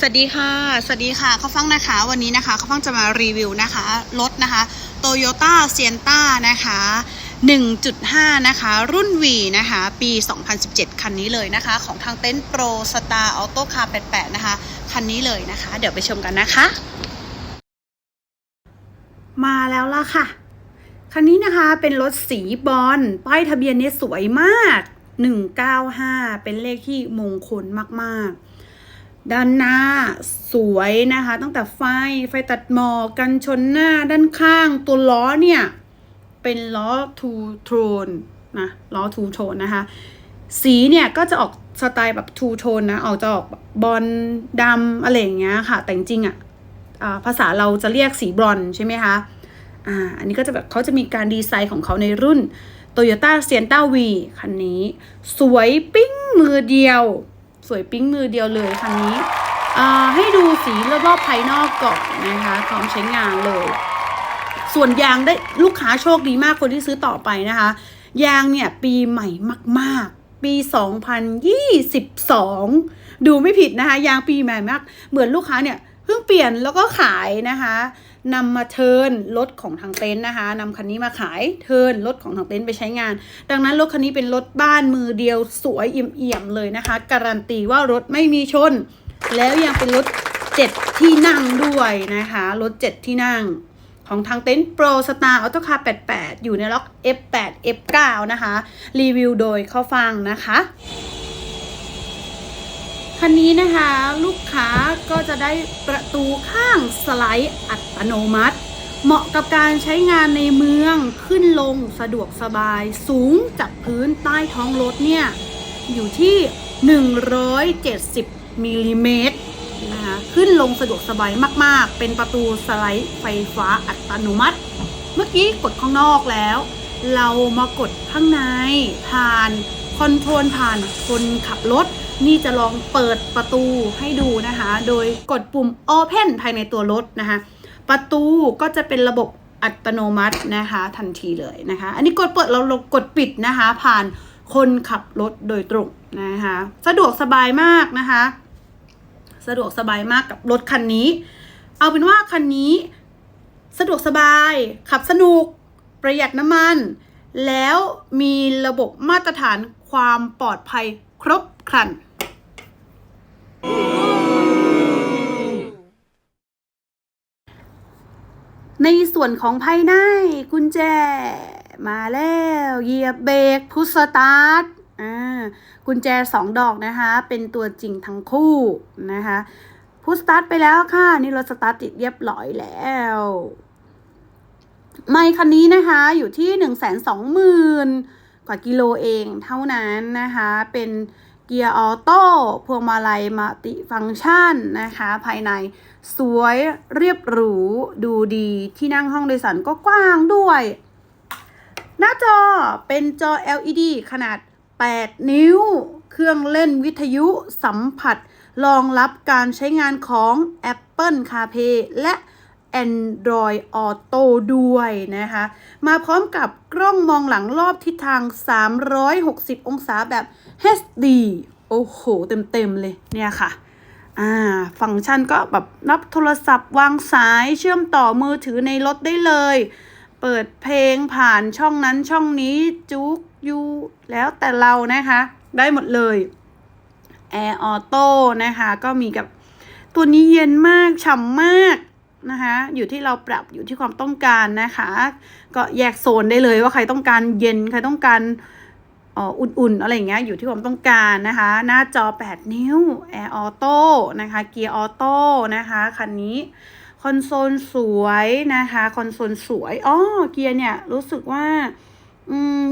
สวัสดีค่ะ สวัสดีค่ะเขาฟังนะคะ วันนี้นะคะเขาฟังจะมารีวิวนะคะรถนะคะ Toyota Sienna นะคะ 1.5 นะคะ รุ่น V นะคะ ปี 2017 คันนี้เลยนะคะ ของทางเต็นท์ Pro Star Auto Car 88 นะคะ คันนี้เลยนะคะ เดี๋ยวไปชมกันนะคะ มาแล้วล่ะค่ะ คันนี้นะคะเป็นรถสีบอลป้ายทะเบียนเนี่ยสวยมาก 195 เป็นเลขที่มงคลมากๆ ด้านหน้าสวยนะคะ ตั้งแต่ไฟไฟตัดหมอกกันชนหน้าด้านข้างตัวล้อเนี่ย เป็นล้อทูโทนนะล้อทูโทนนะคะ สีเนี่ยก็จะออกสไตล์แบบทูโทนนะ ออกจะออกบอลดำอะไรอย่างเงี้ยค่ะ แต่จริงอะอ่าภาษาเราจะเรียกสีบรอนใช่ไหมคะอ่าอันนี้ก็จะแบบเขาจะมีการดีไซน์ของเขาในรุ่น Toyota Sienna V คันนี้ สวยปิ้งมือเดียว สวยปิ้งมือเดียวเลยคันนี้อ่าให้ดูสีรอบๆภายนอกก่อนนะคะพร้อมใช้งานเลย ส่วนยางได้ลูกค้าโชคดีมากคนที่ซื้อต่อไปนะคะ ยางเนี่ยปีใหม่มากๆ ปี 2022 ดูไม่ผิดนะคะ ยางปีใหม่มาก เหมือนลูกค้าเนี่ยเพิ่งเปลี่ยนแล้วก็ขายนะคะ นำมาเทินรถของทางเต็นท์นะคะนำคันนี้มาขายเทินรถของทางเต็นท์ไปใช้งาน ดังนั้นรถคันนี้เป็นรถบ้านมือเดียวสวยเอี่ยมๆเลยนะคะ การันตีว่ารถไม่มีชน แล้วยังเป็นรถ7ที่นั่งด้วยนะคะรถ7ที่นั่งของทางเต็นท์ Pro Star Auto Car 88 อยู่ในล็อก F8 F9 นะคะ รีวิวโดยเข้าฟังนะคะ คันนี้นะคะลูกค้า จะได้ประตูข้างสไลด์อัตโนมัติ เหมาะกับการใช้งานในเมืองขึ้นลงสะดวกสบาย สูงจากพื้นใต้ท้องรถเนี่ย อยู่ที่ 170มิลลิเมตรนะคะขึ้นลงสะดวกสบายมาก ๆ เป็นประตูสไลด์ไฟฟ้าอัตโนมัติ เมื่อกี้กดข้างนอกแล้ว เรามากดข้างในผ่านคอนโทรลผ่านคนขับรถ นี่จะลองเปิดประตูให้ดูนะคะ โดยกดปุ่ม Open ภายในตัวรถนะคะ ประตูก็จะเป็นระบบอัตโนมัตินะคะทันทีเลยนะคะ อันนี้กดเปิดเราลงกดปิดนะคะ ผ่านคนขับรถโดยตรงนะคะ สะดวกสบายมากนะคะ สะดวกสบายมากกับรถคันนี้ เอาเป็นว่าคันนี้สะดวกสบาย ขับสนุก ประหยัดน้ำมัน แล้วมีระบบมาตรฐานความปลอดภัยครบครัน ในส่วนของภายในกุญแจ มาแล้วเหยียบเบรกพุชสตาร์ทอ่ากุญแจสองดอกนะคะ เป็นตัวจริงทั้งคู่นะคะพุชสตาร์ทไปแล้วค่ะ นี่รถสตาร์ทติดเรียบร้อยแล้วไม่คันนี้นะคะอยู่ที่หนึ่งแสนสองหมื่นกว่ากิโลเองเท่านั้นนะคะ เป็น เกียร์ออโต้พวงมาลัยมัลติฟังก์ชันนะคะ ภายในสวยเรียบหรู ดูดีที่นั่งห้องโดยสารก็กว้างด้วย หน้าจอเป็นจอ LED ขนาด 8 นิ้ว เครื่องเล่นวิทยุสัมผัสรองรับการใช้งานของ Apple CarPlay และ Android Auto ด้วยนะคะ มาพร้อมกับกล้องมองหลังรอบทิศทาง 360 องศาแบบ HD โอ้โห เต็มๆเลยเนี่ยค่ะ อ่า ฟังก์ชันก็แบบรับโทรศัพท์วางสายเชื่อมต่อมือถือในรถได้เลย เปิดเพลงผ่านช่องนั้นช่องนี้จุกยูแล้วแต่เรานะคะ ได้หมดเลย Air Auto นะคะ ก็มีกับตัวนี้เย็นมาก ฉ่ำมาก นะคะอยู่ที่เราปรับอยู่ที่ความต้องการนะคะ ก็แยกโซนได้เลยว่าใครต้องการเย็นใครต้องการอ,อุ่นๆอะไรอย่างเงี้ยอยู่ที่ความต้องการนะคะ หน้าจอ 8 นิ้ว Air Auto นะคะเกียร์ออโต้นะคะคันนี้คอนโซลสวยนะคะคอนโซลสวยอ๋อเกียร์เนี่ยรู้สึกว่า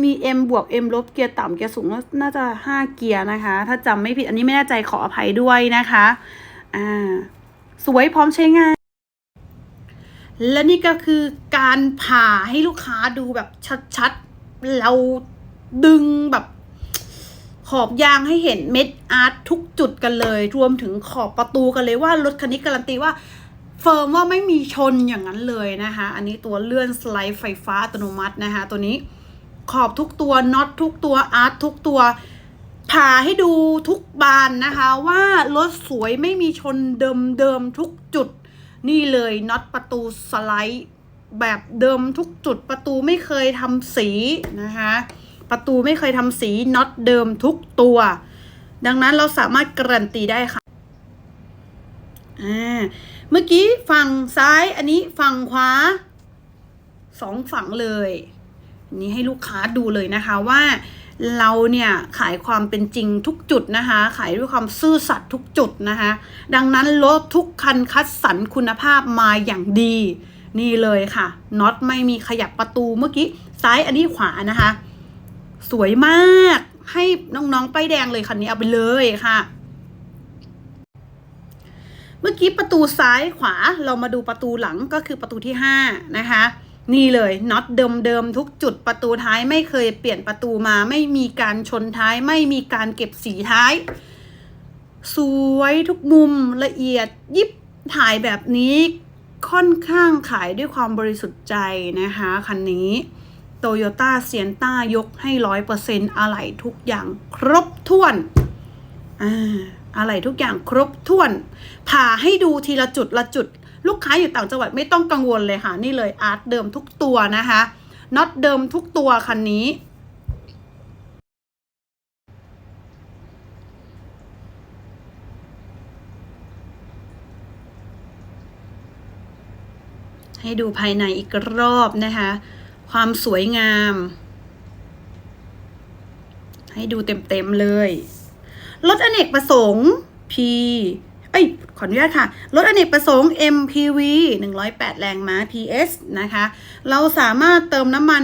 มี M บวก M ลบเกียร์ต่ำเกียร์สูงน่าจะ 5 เกียร์นะคะ ถ้าจำไม่ผิดอันนี้ไม่แน่ใจขออภัยด้วยนะคะอ่าสวยพร้อมใช้งาน และนี่ก็คือการผ่าให้ลูกค้าดูแบบชัดๆ เราดึงแบบขอบยางให้เห็นเม็ดอาร์ตทุกจุดกันเลย รวมถึงขอบประตูกันเลยว่ารถคันนี้การันตีว่าเฟิร์มว่าไม่มีชนอย่างนั้นเลยนะคะ อันนี้ตัวเลื่อนสไลด์ไฟฟ้าอัตโนมัตินะคะ ตัวนี้ขอบทุกตัวน็อตทุกตัวอาร์ตทุกตัวผ่าให้ดูทุกบานนะคะ ว่ารถสวยไม่มีชนเดิมๆทุกจุด นี่เลยน็อตประตูสไลด์แบบเดิมทุกจุดประตูไม่เคยทำสีนะคะ ประตูไม่เคยทำสีน็อตเดิมทุกตัว ดังนั้นเราสามารถการันตีได้ค่ะเมื่อกี้ฝั่งซ้ายอันนี้ฝั่งขวาสองฝั่งเลยนนี้ให้ลูกค้าดูเลยนะคะว่า เราเนี่ยขายความเป็นจริงทุกจุดนะคะ ขายด้วยความซื่อสัตย์ทุกจุดนะคะ ดังนั้นรถทุกคันคัดสรรคุณภาพมาอย่างดี นี่เลยค่ะน็อตไม่มีขยับประตูเมื่อกี้ซ้ายอันนี้ขวานะคะ สวยมากให้น้องๆป้ายแดงเลยคันนี้เอาไปเลยค่ะ เมื่อกี้ประตูซ้ายขวาเรามาดูประตูหลังก็คือประตูที่ห้านะคะ นี่เลยน็อตเดิมๆทุกจุดประตูท้ายไม่เคยเปลี่ยนประตูมาไม่มีการชนท้ายไม่มีการเก็บสีท้าย สวยทุกมุมละเอียดยิบถ่ายแบบนี้ค่อนข้างขายด้วยความบริสุทธิ์ใจนะคะคันนี้โตโยต้าเซียนต้ายกให้ร้อยเปอร์เซ็นต์อะไหล่ทุกอย่างครบถ้วนอ่าอะไหล่ทุกอย่างครบถ้วน ผ่าให้ดูทีละจุดละจุด ลูกค้าอยู่ต่างจังหวัดไม่ต้องกังวลเลยค่ะ นี่เลยอาร์ตเดิมทุกตัวนะคะน็อตเดิมทุกตัวคันนี้ให้ดูภายในอีกรอบนะคะ ความสวยงาม ให้ดูเต็มๆเลย รถอเนกประสงค์ P เอ้ย ขออนุญาตค่ะ รถอเนกประสงค์ MPV 108 แรงม้า PS นะคะ เราสามารถเติมน้ำมัน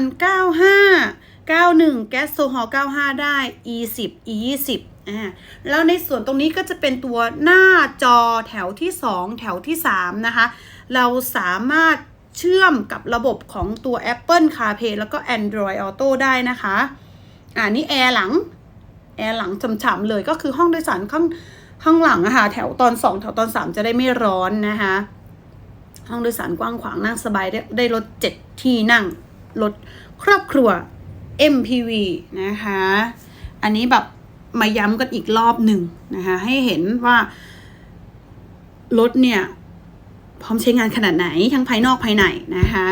95 91 แก๊สโซฮอล์95 ได้ E10 E20 อ่า แล้วในส่วนตรงนี้ก็จะเป็นตัวหน้าจอแถวที่ 2 แถวที่ 3 นะคะ เราสามารถเชื่อมกับระบบของตัว Apple CarPlay แล้วก็ Android Auto ได้นะคะ อ่านี่แอร์หลัง แอร์หลังฉ่ำๆเลยก็คือห้องโดยสารข้าง ข้างหลังอะค่ะแถวตอนสองแถวตอนสามจะได้ไม่ร้อนนะคะห้องโดยสารกว้างขวางนั่งสบายได้ได้รถเจ็ดที่นั่งรถครอบครัว MPV นะคะ อันนี้แบบมาย้ำกันอีกรอบหนึ่งนะคะให้เห็นว่ารถเนี่ย พร้อมใช้งานขนาดไหนทั้งภายนอกภายในนะคะ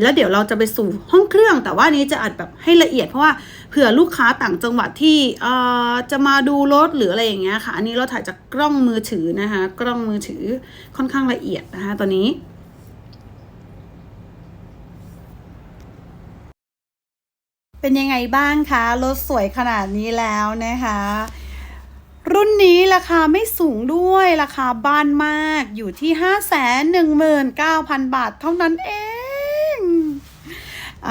แล้วเดี๋ยวเราจะไปสู่ห้องเครื่อง แต่ว่านี้จะอัดแบบให้ละเอียดเพราะว่าเผื่อลูกค้าต่างจังหวัดที่เอ่อจะมาดูรถหรืออะไรอย่างเงี้ยค่ะ อันนี้เราถ่ายจากกล้องมือถือนะคะ กล้องมือถือค่อนข้างละเอียดนะคะตอนนี้เป็นยังไงบ้างคะ รถสวยขนาดนี้แล้วนะคะ รุ่นนี้ราคาไม่สูงด้วยราคาบ้านมากอยู่ที่ 519,000 บาทเท่านั้นเอง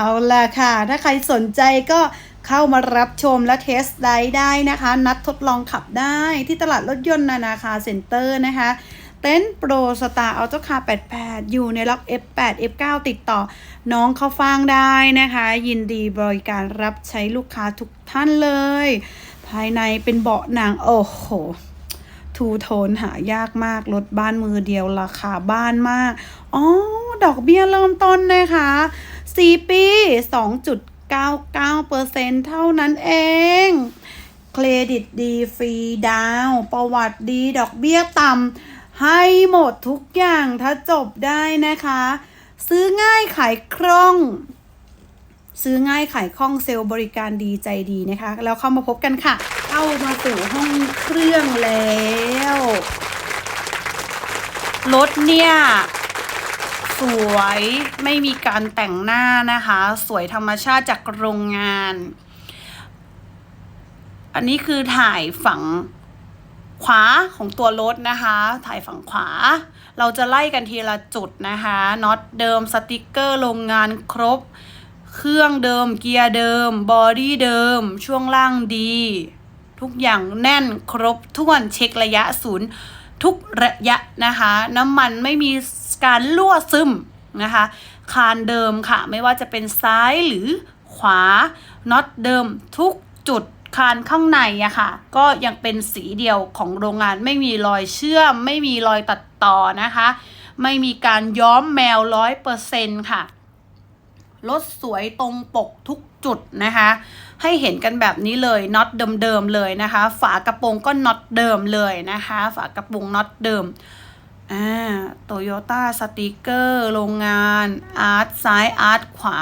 เอาล่ะค่ะ ถ้าใครสนใจก็เข้ามารับชมและเทสไดได้นะคะ นัดทดลองขับได้ที่ตลาดรถยนต์นานาคาเซ็นเตอร์นะคะเต็นโปรสตาร์อัลโตคา88 อยู่ในล็อก F8 F9 ติดต่อน้องเข้าฟางได้นะคะ ยินดีบริการรับใช้ลูกค้าทุกท่านเลย ภายในเป็นเบาะหนัง โอ้โห ทูโทนหายากมาก รถบ้านมือเดียวราคาบ้านมากอ๋อ ดอกเบี้ยเริ่มต้นนะคะ 4 ปี 2.99%เท่านั้นเอง เครดิตดีฟรีดาวน์ประวัติดีดอกเบี้ยต่ำให้หมดทุกอย่างถ้าจบได้นะคะ ซื้อง่ายขายคล่อง ซื้อง่ายขายคล่องเซลล์บริการดีใจดีนะคะ แล้วเข้ามาพบกันค่ะ เข้ามาสู่ห้องเครื่องแล้วรถเนี่ย สวยไม่มีการแต่งหน้านะคะ สวยธรรมชาติจากโรงงาน อันนี้คือถ่ายฝั่งขวาของตัวรถนะคะ ถ่ายฝั่งขวา เราจะไล่กันทีละจุดนะคะน็อตเดิมสติกเกอร์โรงงานครบ เครื่องเดิมเกียร์เดิม บอดี้เดิม ช่วงล่างดี ทุกอย่างแน่นครบถ้วนเช็คระยะศูนย์ทุกระยะนะคะ น้ำมันไม่มี การรั่วซึมนะคะ คานเดิมค่ะ ไม่ว่าจะเป็นซ้ายหรือขวาน็อตเดิมทุกจุดคานข้างในอะค่ะ ก็ยังเป็นสีเดียวของโรงงานไม่มีรอยเชื่อม ไม่มีรอยตัดต่อนะคะ ไม่มีการย้อมแมวร้อยเปอร์เซ็นต์ค่ะรถสวยตรงปกทุกจุดนะคะ ให้เห็นกันแบบนี้เลยน็อตเดิมๆเลยนะคะ ฝากระโปรงก็น็อตเดิมเลยนะคะ ฝากระโปรงน็อตเดิม อ่าโตโยต้าสติกเกอร์ โรงงาน อาร์ตซ้ายอาร์ตขวา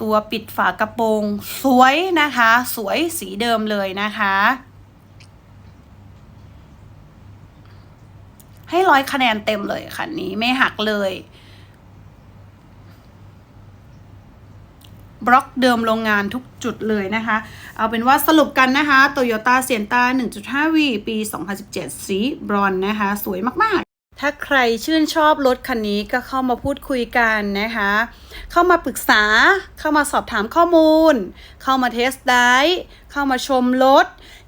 ตัวปิดฝากระโปรง สวยนะคะ สวยสีเดิมเลยนะคะ ให้ร้อยคะแนนเต็มเลยคันนี้ไม่หักเลยบล็อกเดิมโรงงานทุกจุดเลยนะคะ เอาเป็นว่าสรุปกันนะคะ Toyota Sienna 1.5V ปี 2017 สีบรอนนะคะ สวยมาก ๆ ถ้าใครชื่นชอบรถคันนี้ก็เข้ามาพูดคุยกันนะคะ เข้ามาปรึกษา เข้ามาสอบถามข้อมูล เข้ามาเทสได้ เข้ามาชมรถ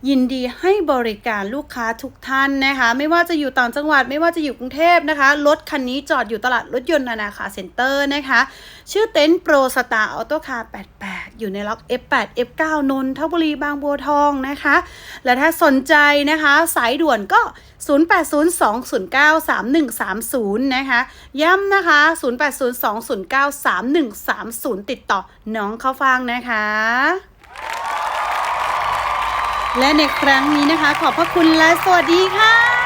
ยินดีให้บริการลูกค้าทุกท่านนะคะ ไม่ว่าจะอยู่ต่างจังหวัด ไม่ว่าจะอยู่กรุงเทพนะคะ รถคันนี้จอดอยู่ตลาดรถยนต์นานาคาเซ็นเตอร์นะคะ ชื่อเต็นท์โปรสตาร์ออโต้คาร์88 อยู่ในล็อก F8 F9 นนทบุรีบางบัวทองนะคะ และถ้าสนใจนะคะ สายด่วนก็ 0802093130 นะคะ ย้ำนะคะ 0802093130 ติดต่อน้องเข้าฟังนะคะและในครั้งนี้นะคะ ขอบพระคุณและสวัสดีค่ะ